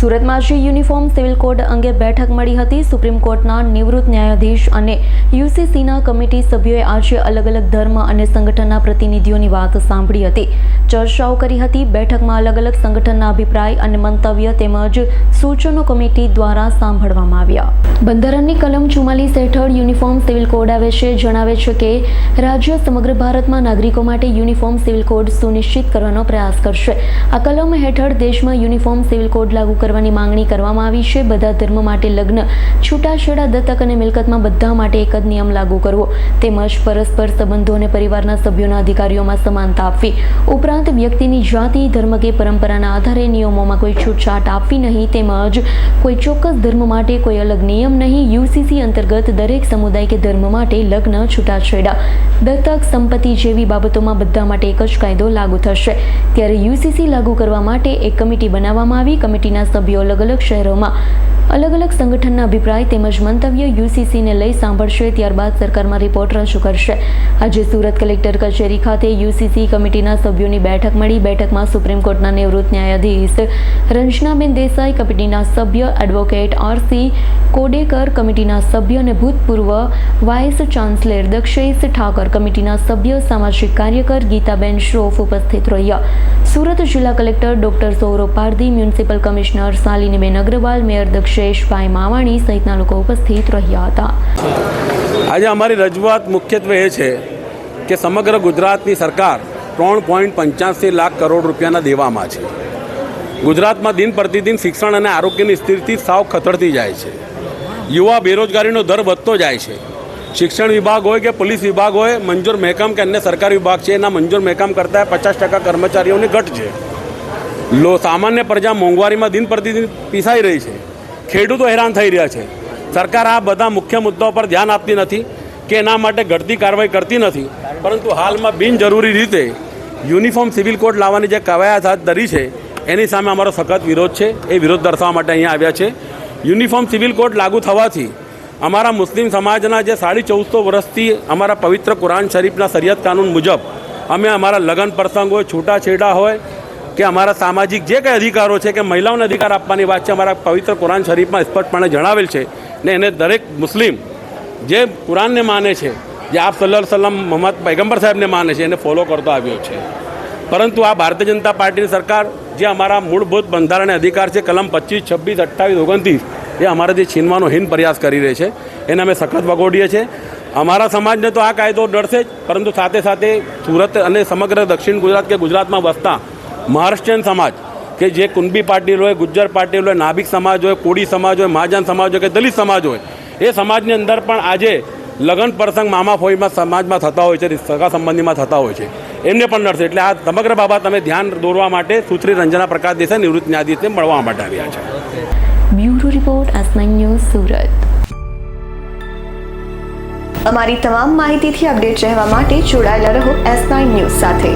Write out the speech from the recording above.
સુરતમાં આજે uniform civil code અંગે બેઠક મળી હતી. સુપ્રીમ કોર્ટના નિવૃત્ત ન્યાયાધીશ અને યુસીસીના કમિટી સભ્યોએ આજે અલગ અલગ ધર્મ અને સંગઠનના પ્રતિનિધિઓની વાત સાંભળી હતી. ચર્ચાઓ કરી હતી. બેઠકમાં અલગ અલગ સંગઠનના અભિપ્રાય અને મંતવ્ય તેમજ સૂચનો કમિટી દ્વારા સાંભળવામાં આવ્યા. બંધારણની કલમ ચુમ્માલીસ હેઠળ યુનિફોર્મ સિવિલ કોડ આવે છે. જણાવે છે કે રાજ્ય સમગ્ર ભારતમાં નાગરિકો માટે યુનિફોર્મ સિવિલ કોડ સુનિશ્ચિત કરવાનો પ્રયાસ કરશે. આ કલમ હેઠળ દેશમાં યુનિફોર્મ સિવિલ કોડ લાગુ કરવાની માંગણી કરવામાં આવી છે. બધા ધર્મ માટે લગ્ન, છૂટાછેડા દત્તક અને મિલકતમાં બધા માટે એક જ નિયમ લાગુ કરવો, તેમજ પરસ્પર સંબંધો અને પરિવારના સભ્યોના અધિકારીઓમાં સમાનતા આપવી. ઉપરાંત વ્યક્તિની જાતિ, ધર્મ કે પરંપરાના આધારે નિયમોમાં કોઈ છૂટછાટ આપવી નહીં, તેમજ કોઈ ચોક્કસ ધર્મ માટે કોઈ અલગ નિયમ નહીં. યુસીસી અંતર્ગત દરેક સમુદાય કે ધર્મ માટે લગ્ન, છૂટાછેડા, દત્તક, સંપત્તિ જેવી બાબતોમાં બધા માટે એક જ કાયદો લાગુ થશે. ત્યારે યુસીસી લાગુ કરવા માટે એક કમિટી બનાવવામાં આવી. કમિટીના સભ્યો અલગ અલગ શહેરોમાં. અલગ અલગ સંગઠનના અભિપ્રાય તેમજ મંતવ્ય યુસીસીને લઈ સાંભળશે, ત્યારબાદ સરકારમાં રિપોર્ટ રજૂ કરશે. આજે સુરત કલેક્ટર કચેરી ખાતે યુસીસી કમિટીના સભ્યોની બેઠક મળી. બેઠકમાં સુપ્રીમ કોર્ટના નિવૃત્ત ન્યાયાધીશ રંજનાબેન દેસાઈ કમિટીના સભ્ય એડવોકેટ આરસી કોડેકર કમિટીના સભ્ય અને ભૂતપૂર્વ વાઇસ ચાન્સલર દક્ષેશ ઠાકર કમિટીના સભ્ય, સામાજિક કાર્યકર ગીતાબેન શ્રોફ ઉપસ્થિત રહ્યા. સુરત જિલ્લા collector doctor Saurabh Pardhi municipal commissioner Shaliniben Agrawal, mayor Daksheshbhai Mavani સહિતના લોકો ઉપસ્થિત રહ્યા હતા. આજે અમારી રજૂઆત મુખ્યત્વે એ છે કે સમગ્ર ગુજરાતની સરકાર ત્રણ પોઈન્ટ પંચ્યાસી લાખ કરોડ રૂપિયાના દેવામાં છે. ગુજરાતમાં દિન પ્રતિદિન શિક્ષણ અને આરોગ્યની સ્થિતિ સાવ ખતરતી જાય છે. યુવા બેરોજગારીનો દર વધતો જાય છે. શિક્ષણ વિભાગ હોય કે પોલીસ વિભાગ હોય, મંજૂર મહેકમ કે અન્ય સરકારી વિભાગ છે, એના મંજૂર મહેકમ કરતાં પચાસ ટકા કર્મચારીઓની ઘટ છે. લો, સામાન્ય પ્રજા મોંઘવારીમાં દિન પ્રતિદિન પીસાઈ રહી છે. ખેડૂતો હેરાન થઈ રહ્યા છે. સરકાર આ બધા મુખ્ય મુદ્દાઓ પર ધ્યાન આપતી નથી કે એના માટે ઘટતી કાર્યવાહી કરતી નથી. પરંતુ હાલમાં બિનજરૂરી રીતે યુનિફોર્મ સિવિલ કોડ લાવવાની જે કવાયત હાથ ધરી છે, એની સામે અમારો સખત વિરોધ છે. એ વિરોધ દર્શાવવા માટે અહીંયા આવ્યા છે. યુનિફોર્મ સિવિલ કોડ લાગુ થવાથી અમારા મુસ્લિમ સમાજના જે સાડી ચૌદસો વર્ષથી અમારા પવિત્ર કુરાન શરીફના શરિયત કાનૂન મુજબ અમે અમારા લગ્ન પ્રસંગ હોય, છૂટાછેડા હોય કે અમારા સામાજિક જે કંઈ અધિકારો છે કે મહિલાઓને અધિકાર આપવાની વાત છે, અમારા પવિત્ર કુરાન શરીફમાં સ્પષ્ટપણે જણાવેલ છે ને એને દરેક મુસ્લિમ જે કુરાનને માને છે, જે આપ સલ્લા સલ્લમ મોહમ્મદ પૈગંબર સાહેબને માને છે, એને ફોલો કરતો આવ્યો છે. પરંતુ આ ભારતીય જનતા પાર્ટીની સરકાર જે અમારા મૂળભૂત બંધારણીય અધિકાર છે, કલમ પચીસ, છવ્વીસ, અઠ્ઠાવીસ, ઓગણત્રીસ, એ અમારાથી છીનવાનો હિન પ્રયાસ કરી રહી છે, એને અમે સખત વગોડીએ છીએ. અમારા સમાજને તો આ કાયદો ડરશે જ, પરંતુ સાથે સાથે સુરત અને સમગ્ર દક્ષિણ ગુજરાત કે ગુજરાતમાં વસતા મહારાષ્ટ્રીયન સમાજ, કે જે કુંબી પાટીલ હોય, ગુજ્જર પાટીલ હોય, નાભિક સમાજ હોય કોળી સમાજ હોય, મહાજન સમાજ હોય કે દલિત સમાજ હોય, એ સમાજની અંદર પણ આજે લગ્ન પ્રસંગ મામા ફોઈમાં સમાજમાં થતા હોય છે, સગા સંબંધીમાં થતા હોય છે. એમને પણ નડશે. એટલે આ સમગ્ર બાબત અમે ધ્યાન દોરવા માટે સુશ્રી રંજના પ્રકાશ દેસાઈ નિવૃત્ત ન્યાયાધીશને મળવા માટે આવ્યા છે. Bureau report S news Surat. અમારી તમામ માહિતીથી અપડેટ રહેવા માટે જોડાયેલા રહો એસ ન્યૂઝ સાથે.